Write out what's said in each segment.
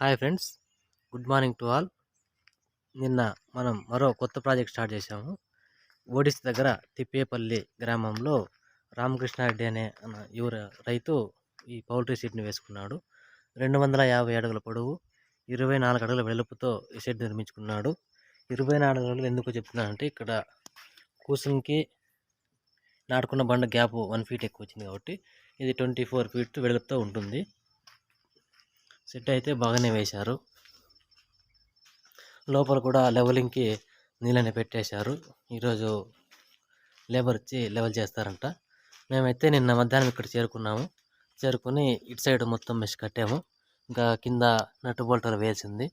Hi friends good morning to all. నిన్న మనం మరో కొత్త ప్రాజెక్ట్ స్టార్ట్ చేశాము. ఓడిసి దగ్గర తిప్పేపల్లి గ్రామంలో రామకృష్ణారెడ్డి అనే అన్న యువ రైతు ఈ పౌల్ట్రీ షెడ్ని వేసుకున్నాడు. రెండు వందల యాభై అడుగుల పొడవు ఇరవై నాలుగు అడుగుల వెలుపుతో ఈ షెడ్ నిర్మించుకున్నాడు. ఇరవై నాలుగు అడుగులు ఎందుకు చెప్తున్నానంటే ఇక్కడ కూసునికి నాటుకున్న బండ గ్యాప్ వన్ ఫీట్ ఎక్కువ వచ్చింది కాబట్టి ఇది ట్వంటీ ఫోర్ ఫీట్ వెలుపుతో ఉంటుంది. సెట్ అయితే బాగానే వేశారు. లోపల కూడా లెవెలింగ్కి నీళ్ళని పెట్టేశారు. ఈరోజు లేబర్ వచ్చి లెవెల్ చేస్తారంట. మేమైతే నిన్న మధ్యాహ్నం ఇక్కడ చేరుకున్నాము. చేరుకొని ఇటు సైడ్ మొత్తం మెష్ కట్టాము. ఇంకా కింద నట్టు బోల్టర్ వేసింది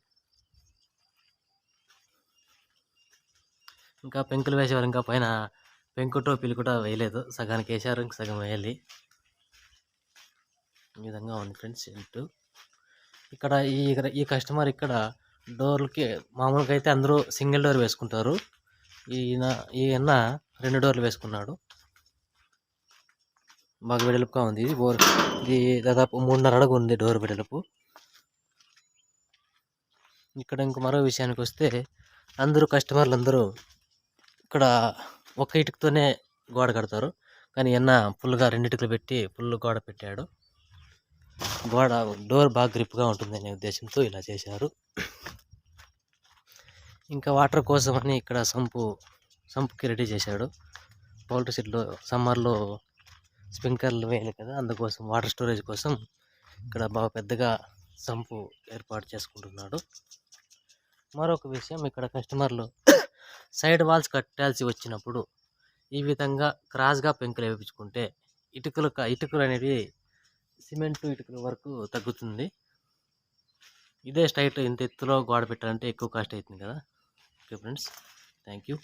ఇంకా పెంకులు వేసేవారు ఇంకా పైన పెంకు టోపీలు కూడా వేయలేదు. సగానికి వేసారు ఇంక సగం వేయాలి. ఈ విధంగా ఉంది ఫ్రెండ్స్ ఇంటూ ఇక్కడ ఈ ఈ కస్టమర్ ఇక్కడ డోర్లకి మామూలుగా అయితే అందరూ సింగిల్ డోర్ వేసుకుంటారు. ఈయన ఈయన రెండు డోర్లు వేసుకున్నాడు. బాగా వెడల్పుగా ఉంది. ఇది బోర్ ఇది దాదాపు మూడున్నర అడుగు ఉంది డోర్ వెడల్పు. ఇక్కడ ఇంక మరో విషయానికి వస్తే అందరూ కస్టమర్లు అందరూ ఇక్కడ ఒక ఇటుకతోనే గోడ కడతారు. కానీ ఎన్న ఫుల్గా రెండిటికలు పెట్టి ఫుల్ గోడ పెట్టాడు. గోడ డోర్ బాగా గ్రిప్గా ఉంటుందనే ఉద్దేశంతో ఇలా చేశారు. ఇంకా వాటర్ కోసం అని ఇక్కడ సంపు సంపుకి రెడీ చేశాడు. పౌల్ట్రీ షెడ్లో సమ్మర్లో స్ప్రింక్లర్లు వేయాలి కదా అందుకోసం వాటర్ స్టోరేజ్ కోసం ఇక్కడ బాగా పెద్దగా సంపు ఏర్పాటు చేసుకుంటున్నాడు. మరొక విషయం ఇక్కడ కస్టమర్లు సైడ్ వాల్స్ కట్టాల్సి వచ్చినప్పుడు ఈ విధంగా క్రాస్గా పెంకులు వేయించుకుంటే ఇటుకలు ఇటుకలు అనేవి సిమెంట్ ఇటుకల వరకు తగ్గుతుంది. ఇదే స్ట్రైట్ ఇంత ఎత్తులో గోడ పెట్టాలంటే ఎక్కువ కాస్ట్ అవుతుంది కదా. Okay friends thank you